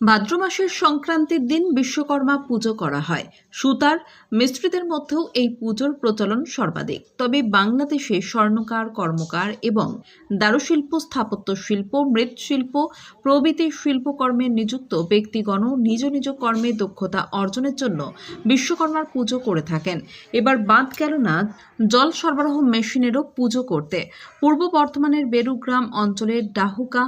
ভাদ্র মাসের সংক্রান্তির দিন বিশ্বকর্মা পুজো করা হয়। সুতার মিস্ত্রিদের মধ্যেও এই পুজোর প্রচলন সর্বাধিক। তবে বাংলাদেশে স্বর্ণকার, কর্মকার এবং দারুশিল্প স্থাপত্য শিল্প, মৃৎশিল্প, প্রভৃতি শিল্পকর্মে নিযুক্ত ব্যক্তিগণ নিজ নিজ কর্মে দক্ষতা অর্জনের জন্য বিশ্বকর্মার পুজো করে থাকেন। এবার বাদ গেল না, জল সরবরাহ মেশিনেরও পুজো করতে। পূর্ব বর্ধমানের বেরুগ্রাম অঞ্চলের ডাহুকা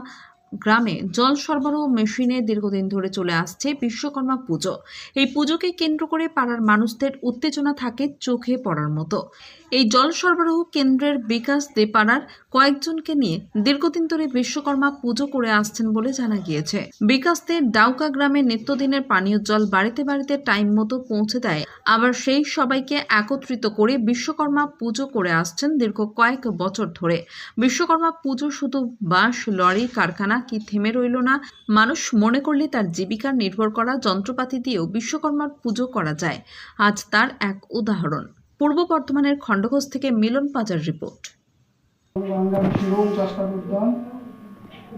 গ্রামে জল সরবরাহ মেশিনে দীর্ঘদিন ধরে চলে আসছে বিশ্বকর্মা পুজো। এই পুজোকে কেন্দ্র করে পাড়ার মানুষদের উত্তেজনা থাকে চোখে পড়ার মতো। এই জল সরবরাহ কেন্দ্রের বিকাশ দে পাড়ার কয়েকজনকে নিয়ে দীর্ঘদিন ধরে বিশ্বকর্মা পুজো করে আসছেন বলে জানা গিয়েছে। বিকাশ দে ডাউকা গ্রামে নিত্যদিনের পানীয় জল বাড়িতে বাড়িতে টাইম মতো পৌঁছে দেয়। আবার সেই সবাইকে একত্রিত করে বিশ্বকর্মা পুজো করে আসছেন দীর্ঘ কয়েক বছর ধরে। বিশ্বকর্মা পুজো শুধু বাস লরি, কারখানা কি থেমে রইল না? মানুষ মনে করলে তার জীবিকা নির্ভর করা যন্ত্রপাতি দিয়েও বিশ্বকর্মার পুজো করা যায়। আজ তার এক উদাহরণ। পূর্ব বর্ধমানের খণ্ডঘোষ থেকে মিলন পাজার রিপোর্ট।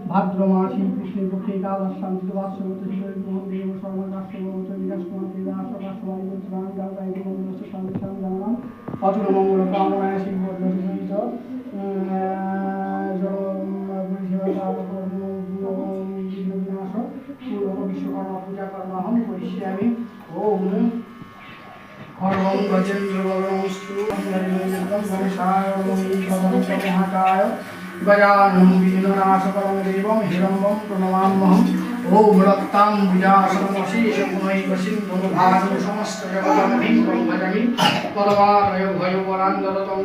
ভাদ্র কৃষ্ণের পক্ষে বিকাশ কুমার জানালাম। অচল মঙ্গল করিষ্যামি ওম সর্বং গজেন্দ্রবরণস্তু গণেশায় মহাকায় গজানন বিঘ্ননাশকরং দেবং হিরম্বং প্রণমাম্যহম রক্তাং বিজাসনমশেষগুণৈকসিন্ধুভাগং সমস্ত জগদমহিং ভজামি। পরমানয় ভয়বরান্দরতং